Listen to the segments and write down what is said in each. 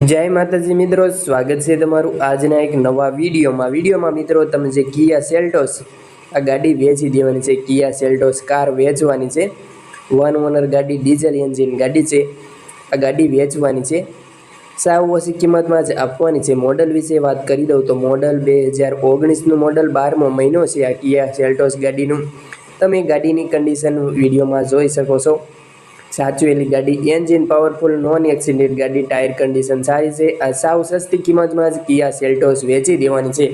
જય માતાજી મિત્રો, સ્વાગત છે તમારું આજના એક નવા વિડીયોમાં. વિડીયોમાં મિત્રો, તમે જે કિયા સેલ્ટોસ, આ ગાડી વેચી દેવાની છે, કિયા સેલ્ટોસ કાર વેચવાની છે. વન ઓનર ગાડી ડીઝલ એન્જિન ગાડી છે. આ ગાડી વેચવાની છે. સાવ ઓછી કિંમતમાં જ આપવાની છે. મોડલ વિશે વાત કરી દઉં તો મોડલ બે હજાર ઓગણીસનું મોડલ બારમો મહિનો છે આ કિયા સેલ્ટોસ ગાડીનું. તમે ગાડીની કન્ડિશન વિડીયોમાં જોઈ શકો છો. સાચવેલી ગાડી એન્જિન પાવરફુલ નોન એક્સિડન્ટ ગાડી ટાયર કન્ડિશન સારી છે. આ સાવ સસ્તી કિંમતમાં જ કિયા સેલ્ટોસ વેચી દેવાની છે.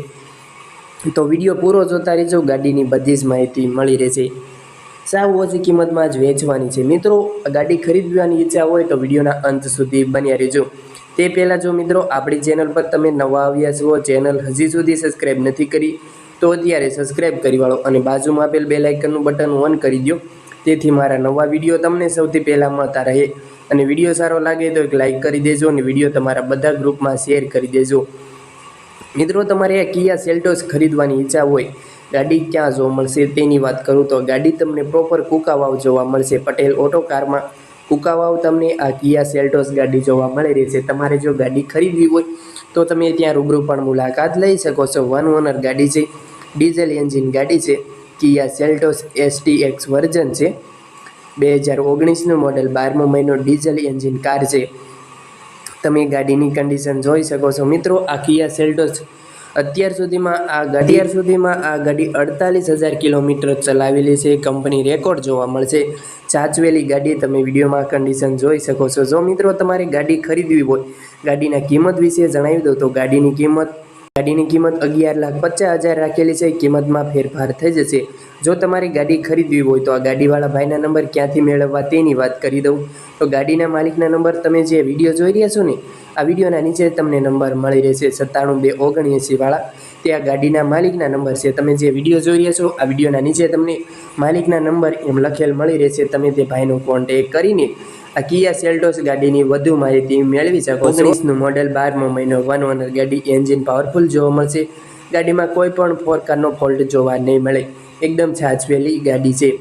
તો વીડિયો પૂરો જોતા રહેજો, ગાડીની બધી જ માહિતી મળી રહેશે. સાવ ઓછી કિંમતમાં જ વેચવાની છે. મિત્રો ગાડી ખરીદવાની ઈચ્છા હોય તો વિડીયોના અંત સુધી બન્યા રહેજો. તે પહેલાં જો મિત્રો, આપણી ચેનલ પર તમે નવા આવ્યા છો ચેનલ હજી સુધી સબસ્ક્રાઈબ નથી કરી, તો અત્યારે સબસ્ક્રાઈબ કરી વાળો અને બાજુમાં આપેલ બે લાઇકનનું બટન ઓન કરી દો તેથી મારા નવા વીડિયો તમને સૌથી પહેલાં મળતા રહે. અને વીડિયો સારો લાગે તો એક લાઇક કરી દેજો અને વીડિયો તમારા બધા ગ્રુપમાં શેર કરી દેજો. મિત્રો, તમારે આ કિયા સેલ્ટોસ ખરીદવાની ઈચ્છા હોય, ગાડી ક્યાં જોવા મળશે તેની વાત કરું તો ગાડી તમને પ્રોપર કુકાવાવ જોવા મળશે. પટેલ ઓટો કારમાં કુકાવાવ તમને આ કિયા સેલ્ટોસ ગાડી જોવા મળી રહેશે. તમારે જો ગાડી ખરીદવી હોય તો તમે ત્યાં રૂબરૂ પણ મુલાકાત લઈ શકો છો. વન ઓનર ગાડી છે ડીઝલ એન્જિન ગાડી છે. Kia Seltos S T X version છે. બે હજાર ઓગણીસનું મોડેલ, બારમો મહિનો ડીઝલ એન્જિન કાર છે. તમે ગાડીની કન્ડિશન જોઈ શકો છો. મિત્રો, આ કિયા સેલ્ટોસ અત્યાર સુધીમાં આ ગાડી અત્યાર સુધીમાં આ ગાડી અડતાલીસ હજાર કિલોમીટર ચલાવેલી છે. કંપની રેકોર્ડ જોવા મળશે. ચાચવેલી ગાડી તમે વિડીયોમાં કન્ડિશન જોઈ શકો છો. જો મિત્રો તમારે ગાડી ખરીદવી હોય, ગાડીના કિંમત વિશે જણાવી દો તો ગાડીની કિંમત ગાડીની કિંમત અગિયાર લાખ પચાસ હજાર રાખેલી છે. કિંમતમાં ફેરફાર થઈ જશે. જો તમારે ગાડી ખરીદવી હોય તો આ ગાડીવાળા ભાઈના નંબર ક્યાંથી મેળવવા તેની વાત કરી દઉં. તો ગાડીના માલિકના નંબર તમે જે વીડિયો જોઈ રહ્યા છો ને, આ વિડીયોના નીચે તમને નંબર મળી રહેશે સત્તાણું બે ઓગણએંસીવાળા તે આ ગાડીના માલિકના નંબર છે. તમે જે વીડિયો જોઈ રહ્યા છો, આ વિડીયોના નીચે તમને માલિકના નંબર એમ લખેલ મળી રહેશે. તમે તે ભાઈનો કોન્ટેક કરીને આ કિયા સેલ્ટોસ ગાડીની વધુ માહિતી મેળવી શકો ઓગણીસનું મોડેલ બારમો મહિનો, વન ઓનર. ગાડી એન્જિન પાવરફુલ જોવા મળશે. ગાડીમાં કોઈ પણ પ્રકારનો ફોલ્ટ જોવા નહીં મળે. એકદમ છાજવેલી ગાડી છે.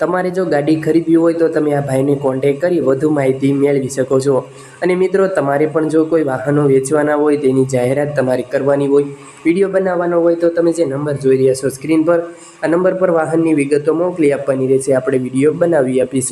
તમારે જો ગાડી ખરીદવી હોય તો તમે આ ભાઈને કોન્ટેક કરી વધુ માહિતી મેળવી શકો છો. અને મિત્રો, તમારે પણ જો કોઈ વાહનો વેચવાના હોય, તેની જાહેરાત તમારે કરવાની હોય, વીડિયો બનાવવાનો હોય, તો તમે જે નંબર જોઈ રહ્યા છો સ્ક્રીન પર, આ નંબર પર વાહનની વિગતો મોકલી આપવાની રહેશે. આપણે વીડિયો બનાવી આપીશું.